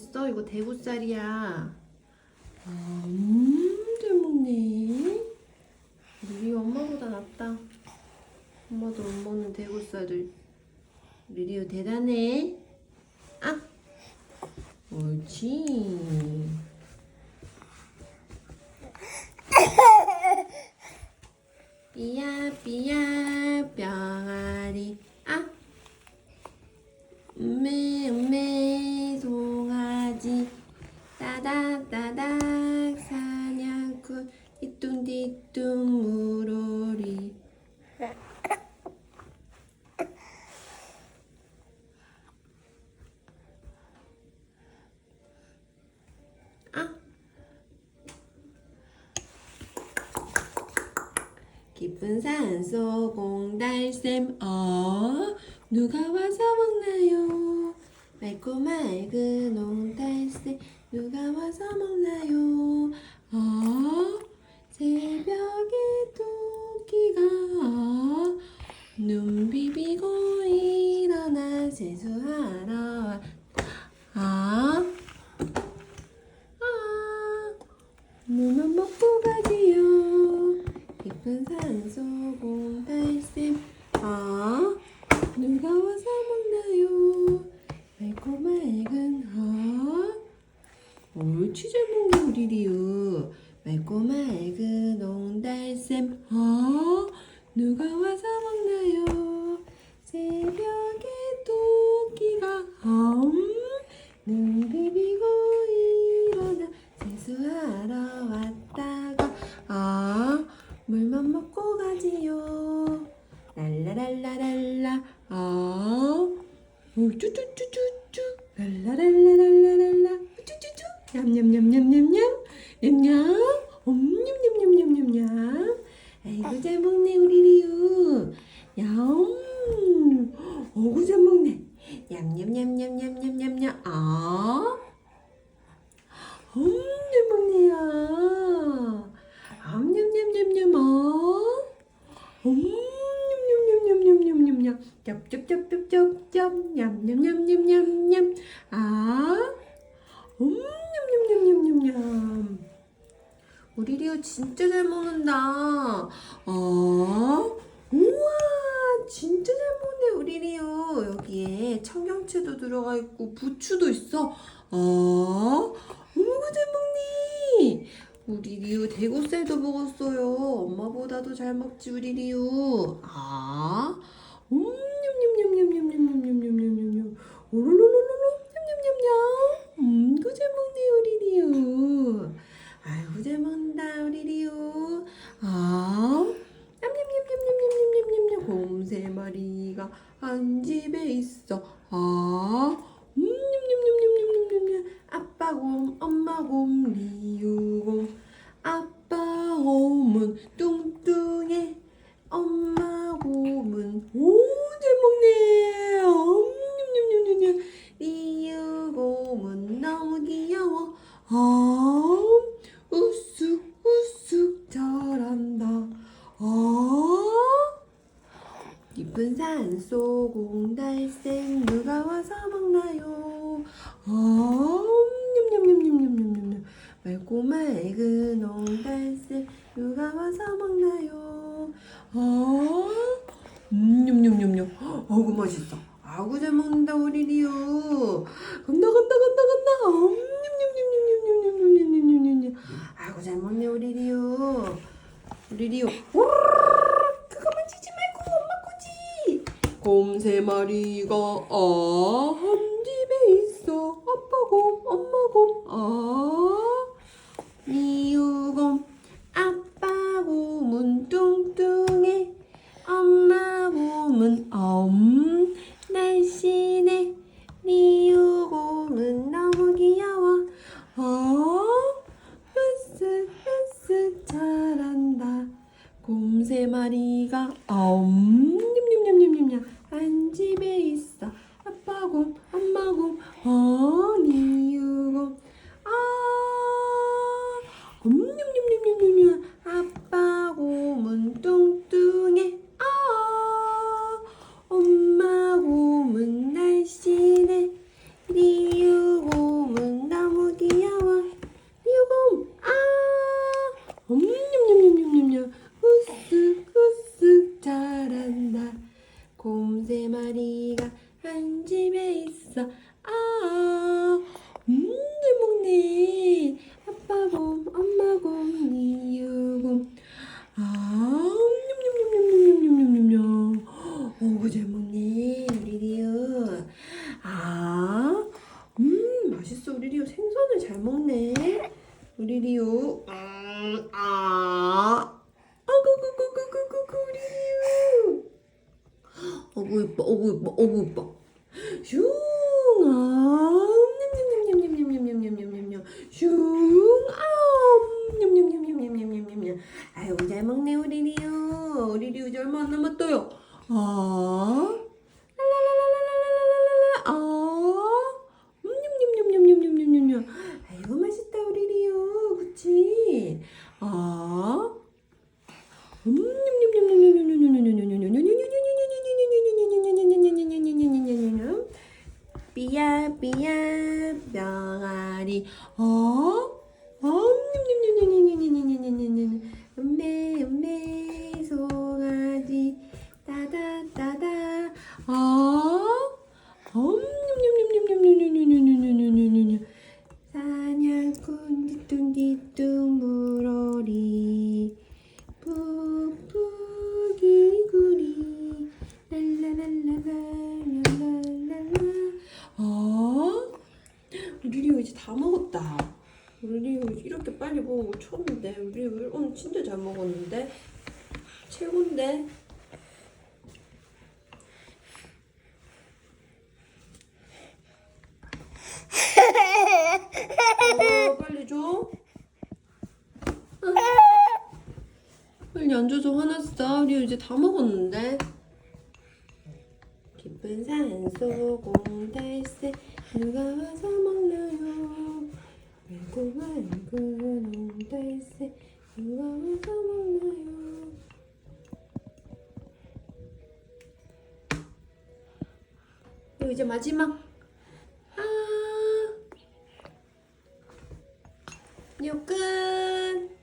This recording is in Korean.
먹었어? 이거 대구살이야. 음, 잘 먹네. 리리 엄마보다 낫다. 엄마도 못 먹는 대구살을. 리리오 대단해. 아, 옳지. 삐야 삐야 병아리 아 음 물오리. 아. 깊은 산속 공달샘 어? 누가 와서 먹나요? 맑고 맑은 옹달샘 누가 와서 먹나요? 어 새벽에 토끼가 눈 비비고 일어나 세수하러 왔 아, 아, 물만 먹고 가지요. 깊은 산속 공달샘. 아 누가 와서 먹나요? 맑고 맑은 아. 옳지 잘 먹네 우리 리 우 맑고 맑은 옹달샘. 아 누가 와서 먹나요? 새벽에 토끼가 엄눈 비비고 일어나 세수하러 왔다가 아 물만 먹고 가지요. 랄라랄라랄라 아 오, 쭈쭈쭈쭈쭈. 랄라랄라랄라랄라. 쭈쭈쭈. 냠냠냠냠냠냠 냠냠 엄냠냠냠냠냠냠 아이고 잘 먹네 우리 리우 야음 어구 잘 먹네 냠냠냠냠냠냠냠냠 아 음, 잘 먹네요. 암냠냠냠냠 아. 음, 냠냠냠냠냠냠냠. 쩝쩝쩝쩝쩝쩝. 냠냠냠냠냠냠. 아. 음, 냠냠냠냠냠냠. 우리 리오 진짜 잘 먹는다. 어? 우와, 진짜 잘 먹네, 우리 리오. 여기에 청경채도 들어가 있고, 부추도 있어. 어? 어머, 잘 먹니? 우리 리우 대구살도 먹었어요. 엄마보다도 잘 먹지, 우리 리우. 아, 음, 냠냠냠. 한 집에 있어. 아, 음. 아빠 곰, 엄마 곰, 리우 곰. 아빠 곰은 뚱뚱해. 엄마 곰은 오잘 먹네. 음, 냠냠냠냠냠. 리우 곰은 너무 귀여워. 아, 우쑥 우쑥 잘한다. 아. 깊은 산속 옹달샘 누가 와서 먹나요? 아, 냠냠냠냠냠냠냠 맑고 맑은 옹달샘 누가 와서 먹나요? 아, 음, 냠냠냠냠 어구 맛있어. 아구 잘 먹는다 우리 간다 간다 간다. 음, 냠냠냠냠냠냠냠냠냠냠 아구 잘 먹네 우리 리우. 우리 리우. 그거 만지지 말고 엄마 거지. 곰 세 마리가 아, 한 집에 있어. 아빠 곰, 엄마 곰, 아. 미우곰, 아빠 곰은 뚱뚱해. 엄마 곰은 엄 날씬해. 미우곰은 너무 귀여워. 아, 으쓱 으쓱 잘한다. 곰 세 마리가 엄 냠냠냠냠냠냠 한 집에 있어 아빠 곰 엄마 곰 어니 한 집에 있어 아 음, 잘 먹네 아빠 곰 엄마 곰 이유 곰 아, 냠냠냠냠냠냠냠냠냠. 어구 잘 먹네 우리 리우. 아, 음 맛있어 우리 리우 생선을 잘 먹네. 우리 리우. 음, 아, 아구구구구구구구 우리 리우. 어구 이뻐, 어구 이뻐, 어구 이뻐. Shoo! 삐야 삐야 병아리 어? 어? 음메 음메 송아지 따다 따다 어? 음 리오 이제 다 먹었다 리오 이렇게 빨리 먹은 거 처음인데 리오 오늘 진짜 잘 먹었는데 최고인데 어, 빨리 줘. 빨리 안 줘서 화났어. 우리 이제 다 먹었는데. 깊은 산속 옹달새 누가 와서 마지막. 아. 요끝.